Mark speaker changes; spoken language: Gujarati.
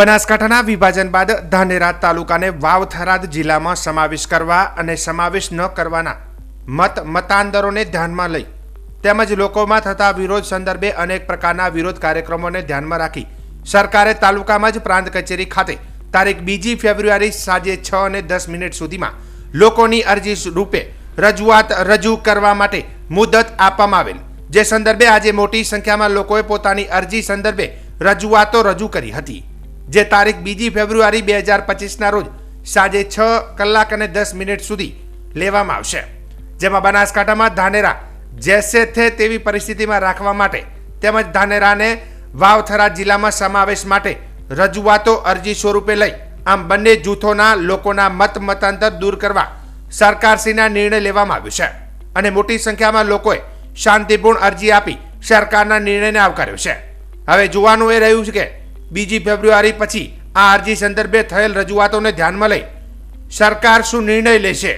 Speaker 1: બનાસકાંઠાના વિભાજન બાદ ધાનેરા તાલુકાને વાવ થરાદ જિલ્લામાં સમાવેશ કરવા અને સમાવેશ ન કરવાના મત મતાંતરોને ધ્યાનમાં લઈ તેમજ લોકોમાં થતા વિરોધ સંદર્ભે અનેક પ્રકારના વિરોધ કાર્યક્રમોને ધ્યાનમાં રાખી સરકારે તાલુકામાં જ પ્રાંત કચેરી ખાતે તારીખ બીજી ફેબ્રુઆરી સાંજે છ અને દસ મિનિટ સુધીમાં લોકોની અરજી રૂપે રજૂઆત રજૂ કરવા માટે મુદત આપવામાં આવેલ. જે સંદર્ભે આજે મોટી સંખ્યામાં લોકોએ પોતાની અરજી સંદર્ભે રજૂઆતો રજૂ કરી હતી. જે તારીખ બીજી ફેબ્રુઆરી બે હજાર પચીસના રોજ સાંજે છ કલાક અને દસ મિનિટ સુધી લેવામાં આવશે. જેમાં બનાસકાંઠામાં ધાનેરા જેસે થે તેવી પરિસ્થિતિમાં રાખવા માટે તેમજ ધાનેરાને વાવથરા જિલ્લામાં સમાવેશ માટે રજૂઆતો અરજી સ્વરૂપે લઈ આમ બંને જૂથોના લોકોના મત મતાંતર દૂર કરવા સરકારશ્રીના નિર્ણય લેવામાં આવ્યો છે. અને મોટી સંખ્યામાં લોકોએ શાંતિપૂર્ણ અરજી આપી સરકારના નિર્ણયને આવકાર્યો છે. હવે જોવાનું એ રહ્યું છે કે બીજી ફેબ્રુઆરી પછી આ અરજી સંદર્ભે થયેલ રજૂઆતોને ધ્યાનમાં લઈ સરકાર શું નિર્ણય લેશે?